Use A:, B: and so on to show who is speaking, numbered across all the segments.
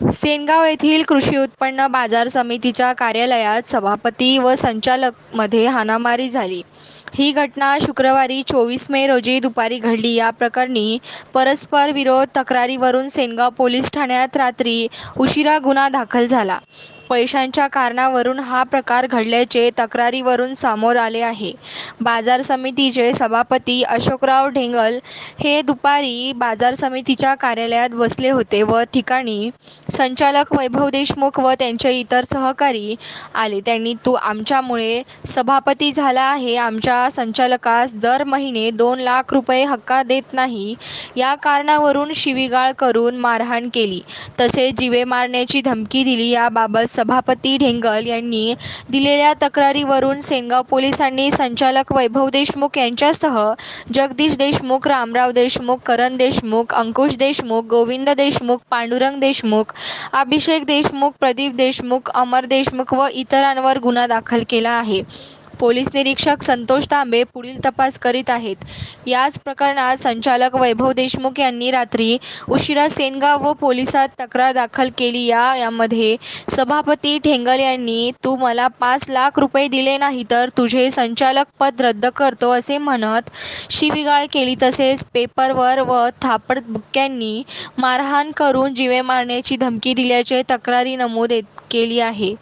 A: सेनगाव येथील कृषी उत्पन्न बाजार समितीच्या कार्यालयात सभापती व संचालकमध्ये हाणामारी झाली. ही घटना शुक्रवारी चोवीस मे रोजी दुपारी घडली. या प्रकरणी परस्पर विरोध तक्रारीवरून सेनगाव पोलीस ठाण्यात रात्री उशिरा गुन्हा दाखल झाला. पैशांच्या कारणावरून हा प्रकार घडल्याचे तक्रारीवरून समोर आले आहे. बाजार समितीचे सभापती अशोकराव ढेंगल हे दुपारी बाजार समितीच्या कार्यालयात बसले होते व ठिकाणी संचालक वैभव देशमुख व त्यांचे इतर सहकारी आले. त्यांनी तू आमच्यामुळे सभापती झाला आहे. आमच्या संचालकास दर महिने दोन लाख रुपये हक्का देत नाही. या कारणावरून शिवीगाळ करून मारहाण केली. तसेच जीवे मारण्याची धमकी दिली. याबाबत सभापती ढेंगल यांनी दिलेल्या तक्रारीवरून सेनगाव पोलिसांनी संचालक वैभव देशमुख यांच्यासह जगदीश देशमुख रामराव देशमुख करण देशमुख अंकुश देशमुख गोविंद देशमुख पांडुरंग देशमुख अभिषेक देशमुख प्रदीप देशमुख अमर देशमुख व इतरांवर गुन्हा दाखल केला आहे. पोलीस निरीक्षक संतोष तांबे पुढील तपास करीत आहेत. याच प्रकरणात संचालक वैभव देशमुख यांनी रात्री उशिरा सेनगाव व पोलिसात तक्रार दाखल केली. या यामध्ये सभापती ठेंगल यांनी तू मला पाच लाख रुपये दिले नाही तर तुझे संचालक पद रद्द करतो असे म्हणत शिवीगाळ केली. तसेच पेपरवर व थापड बुक्क्यांनी मारहाण करून जीवे मारण्याची धमकी दिल्याचे तक्रारी नमूद येत- केली आहे.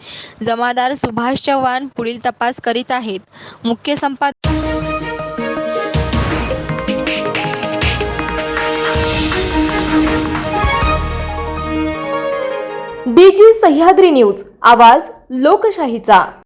A: जमादार सुभाष चव्हाण पुढील तपास करीत आहेत. मुख्य संपादक
B: डीजी सह्याद्री न्यूज आवाज लोकशाहीचा.